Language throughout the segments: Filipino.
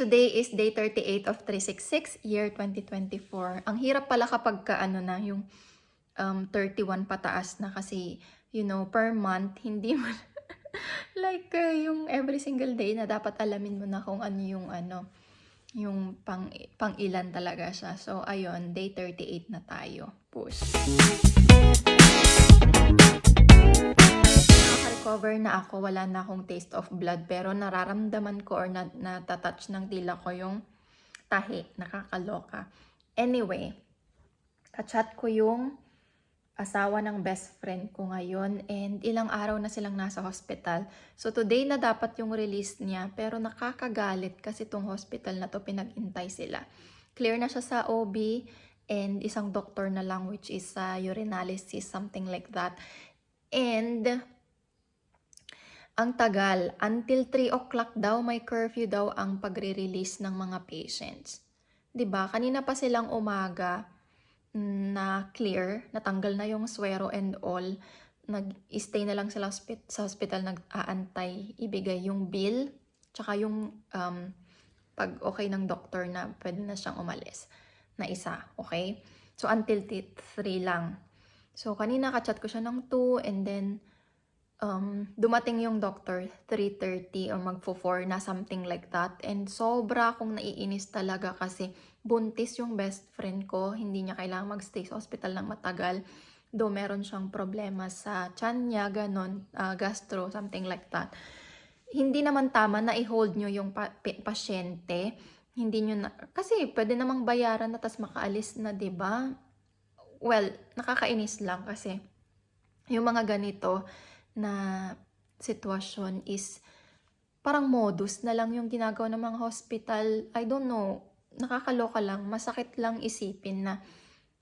today is day 38 of 366, year 2024. Ang hirap pala kapag ka, ano na, yung um, 31 pataas na kasi, you know, per month, hindi mo, like, uh, yung every single day na dapat alamin mo na kung ano yung, ano, yung pang, pang ilan talaga siya. So, ayun, day 38 na tayo. Push. Naka-recover na ako, wala na akong taste of blood, pero nararamdaman ko or na, natatouch ng tila ko yung tahi, nakakaloka. Anyway, kachat ko yung asawa ng best friend ko ngayon and ilang araw na silang nasa hospital. So today na dapat yung release niya pero nakakagalit kasi tong hospital na to pinag-intay sila. Clear na siya sa OB and isang doctor na lang which is sa urinalysis, something like that. And ang tagal, until 3 o'clock daw, may curfew daw ang pagre-release ng mga patients. 'Di ba Kanina pa silang umaga mm, na clear, natanggal na yung swero and all. Nag-stay na lang sila sa hospital, nag-aantay, ibigay yung bill, tsaka yung um, pag okay ng doctor na pwede na siyang umalis na isa, okay? So, until 3 lang. So, kanina kachat ko siya ng 2 and then um, dumating yung doctor 3.30 or magfo-4 na something like that. And sobra akong naiinis talaga kasi buntis yung best friend ko. Hindi niya kailangan magstay sa hospital ng matagal. Though meron siyang problema sa tiyan niya, ganon, ah, gastro, something like that. Hindi naman tama na i-hold nyo yung pa- pasyente. Hindi nyo na, kasi pwede namang bayaran na tas makaalis na, ba Well, nakakainis lang kasi yung mga ganito, na sitwasyon is parang modus na lang yung ginagawa ng mga hospital. I don't know, nakakaloka lang, masakit lang isipin na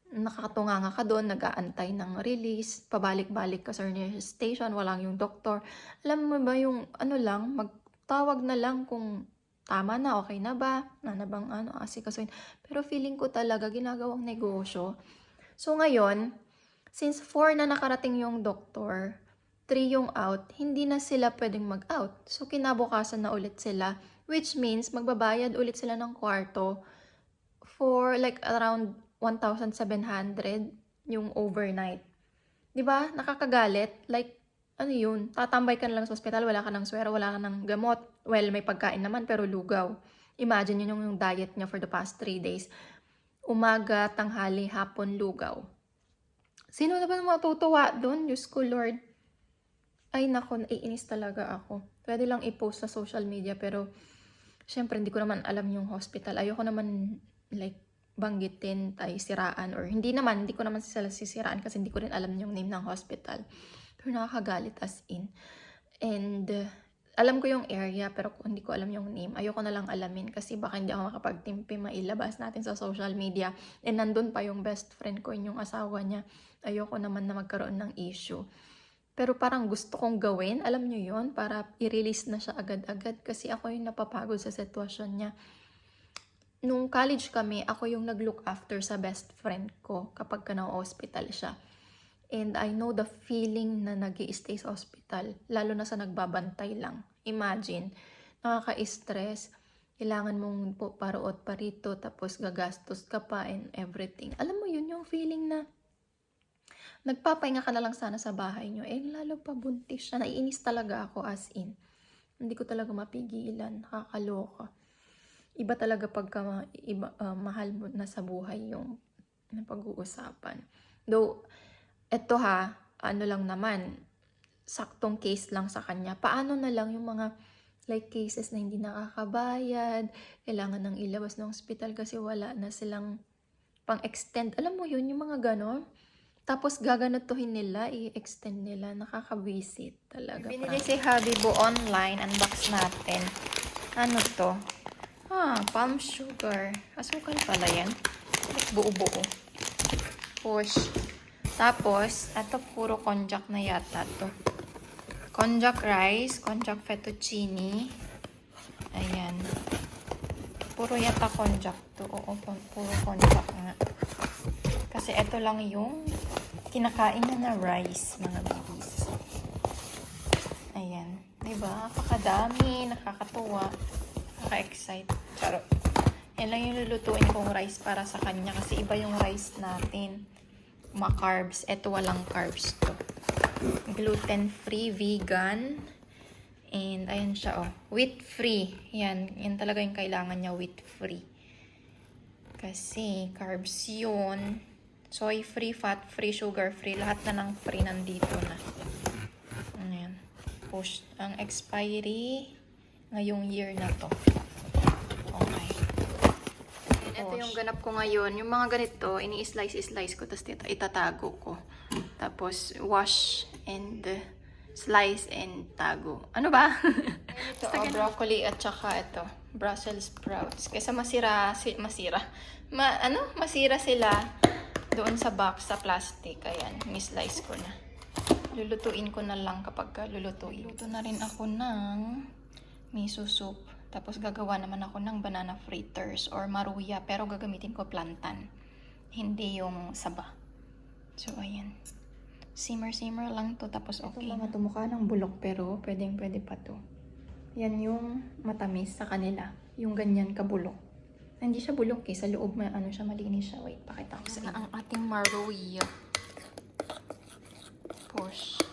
nakakatunganga ka doon, nag-aantay ng release, pabalik-balik ka sa nurse station, walang yung doktor. Alam mo ba yung ano lang, magtawag na lang kung tama na, okay na ba, na na bang ano, asikasuin. Pero feeling ko talaga ginagawang negosyo. So ngayon, since 4 na nakarating yung doktor, 3 yung out, hindi na sila pwedeng mag-out. So, kinabukasan na ulit sila, which means magbabayad ulit sila ng kwarto for like around 1,700 yung overnight. 'Di ba? Nakakagalit. Like, ano yun? Tatambay ka na lang sa ospital, wala ka ng swero, wala ka ng gamot. Well, may pagkain naman, pero lugaw. Imagine yun yung, yung diet niya for the past 3 days. Umaga, tanghali, hapon, lugaw. Sino na ba matutuwa doon? Diyos ko, Lord. Ay nako, naiinis talaga ako. Pwede lang i-post sa social media pero syempre hindi ko naman alam yung hospital. Ayoko naman like banggitin tay siraan or hindi naman, hindi ko naman sila sisiraan kasi hindi ko rin alam yung name ng hospital. Pero nakakagalit as in. And uh, alam ko yung area pero hindi ko alam yung name, ayoko na lang alamin kasi baka hindi ako makapagtimpi mailabas natin sa social media. And nandun pa yung best friend ko, yung asawa niya. Ayoko naman na magkaroon ng issue. Pero parang gusto kong gawin, alam nyo yon para i-release na siya agad-agad kasi ako yung napapagod sa sitwasyon niya. Nung college kami, ako yung nag-look after sa best friend ko kapag ka na-hospital siya. And I know the feeling na nag stay sa hospital, lalo na sa nagbabantay lang. Imagine, nakaka-stress, kailangan mong po paruot pa rito, tapos gagastos ka pa and everything. Alam mo yun, yung feeling na nagpapahinga ka na lang sana sa bahay nyo. Eh, lalo pa buntis siya. Naiinis talaga ako as in. Hindi ko talaga mapigilan. Nakakaloka. Iba talaga pagka iba, ah, mahal mo na sa buhay yung na pag-uusapan. Though, eto ha, ano lang naman, saktong case lang sa kanya. Paano na lang yung mga like cases na hindi nakakabayad, kailangan nang ilabas ng hospital kasi wala na silang pang-extend. Alam mo yun, yung mga ganon. Tapos gaganatuhin nila, i-extend nila. Nakaka-visit talaga. Binili si Habibo online. Unbox natin. Ano to? Ah, palm sugar. Asukal pala yan. Buo-buo. Push. Tapos, ito puro konjac na yata to. Konjac rice, konjac fettuccine. Ayan. Puro yata konjac to. Oo, puro konjac nga. Kasi ito lang yung kinakain na na rice, mga babies. Ayan. Diba? Napakadami. Nakakatuwa. Nakaka-excite. Charot. Yan lang yung lulutuin kong rice para sa kanya kasi iba yung rice natin. Ma-carbs. Ito walang carbs to. Gluten-free, vegan. And ayan siya oh. Wheat-free. Yan. Yan talaga yung kailangan niya, wheat-free. Kasi carbs yun. Soy-free, fat-free, sugar-free. Lahat na ng free nandito na. Ayan. Push. Ang expiry ngayong year na to. Okay. Ito yung ganap ko ngayon. Yung mga ganito, ini-slice-slice ko, tapos ita- itatago ko. Tapos, wash and slice and tago. Ano ba? ito, oh, broccoli at saka ito, Brussels sprouts. Kaysa masira, si, masira. Ma, ano? Masira sila doon sa box, sa plastic. Ayan, mislice ko na. Lulutuin ko na lang kapag ka lulutuin. Luto na rin ako ng miso soup. Tapos gagawa naman ako ng banana fritters or maruya. Pero gagamitin ko plantain. Hindi yung saba. So, ayan. Simmer-simmer lang to. Tapos okay. Ito mga tumukha ng bulok pero pwedeng pwede pa to. Yan yung matamis sa kanila. Yung ganyan kabulok. Hindi siya bulok eh. Sa loob may ano siya, malinis siya. Wait, pakita ko sa inyo. Ang ating maruya. Push.